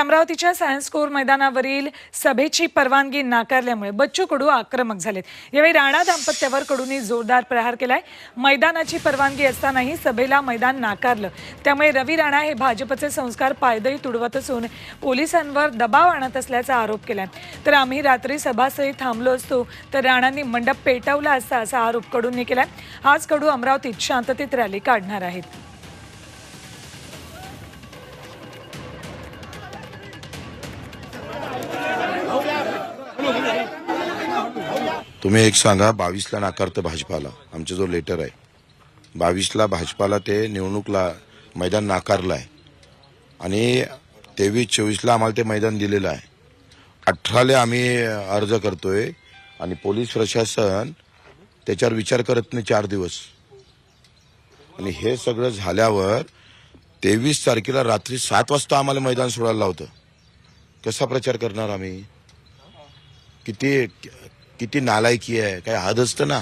अमरावतीच्या science core मैदानावरील सभेची परवानगी नाकारल्यामुळे बच्चू कडू आक्रमक झालेत. यावेळी राणा दाम्पत्यावर कडूंनी जोरदार प्रहार केलाय. मैदानाची परवानगी असतानाही सभेला मैदान नाकारलं. त्यामुळे रवी राणा हे भाजपचे संस्कार पायदळी तुडवत असून पोलिसांवर दबाव आणत असल्याचा आरोप केलाय. तर आम्ही रात्री सभासही थांबलो असतो तर राणांनी मंडप पेटवला असता असा आरोप कडूंनी केलाय. आज कडू अमरावतीत शांततेत रॅली काढणार आहेत. तुम्ही एक सांगा बावीसला नाकारतं भाजपाला. आमचा जो लेटर आहे. बावीसला भाजपाला ते निवडणूकला मैदान नाकारलं आहे आणि तेवीस चोवीसला आम्हाला ते मैदान दिलेलं आहे. अठराला आम्ही अर्ज करतोय आणि पोलीस प्रशासन त्याच्यावर विचार करत नाही चार दिवस. आणि हे सगळं झाल्यावर तेवीस तारखेला रात्री सात वाजता आम्हाला मैदान सोडायला लावतं. कसा प्रचार करणार आम्ही? किती किती नालायकी आहे काय हद असतं ना.